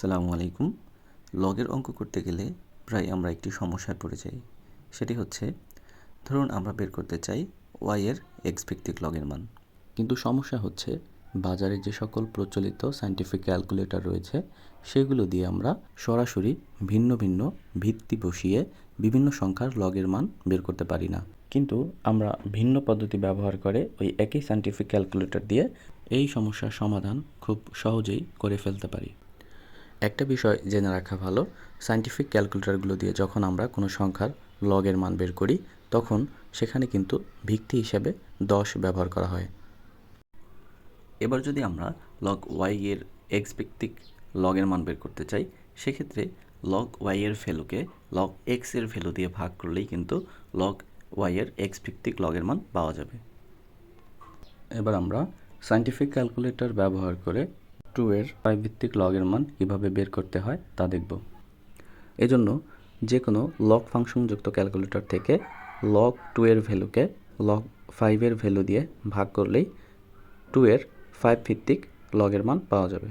আসসালামু আলাইকুম। লগের অঙ্ক করতে গেলে প্রায় আমরা একটি সমস্যায় পড়ে যাই। সেটি হচ্ছে, ধরুন আমরা বের করতে চাই ওয়াই এর এক্সপেক্টেড লগের মান। কিন্তু সমস্যা হচ্ছে, বাজারে যে সকল প্রচলিত সায়েন্টিফিক ক্যালকুলেটর রয়েছে, সেগুলো দিয়ে আমরা সরাসরি ভিন্ন ভিন্ন ভিত্তি বসিয়ে বিভিন্ন সংখ্যার লগের মান বের করতে পারি না। কিন্তু আমরা ভিন্ন পদ্ধতি ব্যবহার করে ওই একই সায়েন্টিফিক ক্যালকুলেটর দিয়ে এই সমস্যার সমাধান খুব সহজেই করে ফেলতে পারি। একটা বিষয় জেনে রাখা ভালো সাইন্টিফিক ক্যালকুলেটারগুলো দিয়ে যখন আমরা কোনো সংখ্যার লগের মান বের করি, তখন সেখানে কিন্তু ভিত্তি হিসাবে দশ ব্যবহার করা হয়। এবার যদি আমরা লগ ওয়াই এর এক্স ভিত্তিক লগের মান বের করতে চাই, সেক্ষেত্রে লগ ওয়াই এর ভ্যালুকে লগ এক্সের ভ্যালু দিয়ে ভাগ করলেই কিন্তু লগ ওয়াই এর এক্স ভিত্তিক লগের মান পাওয়া যাবে। এবার আমরা সাইন্টিফিক ক্যালকুলেটর ব্যবহার করে টু এর ভিত্তিক লগের মান কীভাবে বের করতে হয় তা দেখব। এজন্য যে কোনো লগ ফাংশনযুক্ত ক্যালকুলেটর থেকে লগ টু এর ভ্যালুকে লগ ফাইভের ভ্যালু দিয়ে ভাগ করলেই টু এর ফাইভ ভিত্তিক লগের মান পাওয়া যাবে।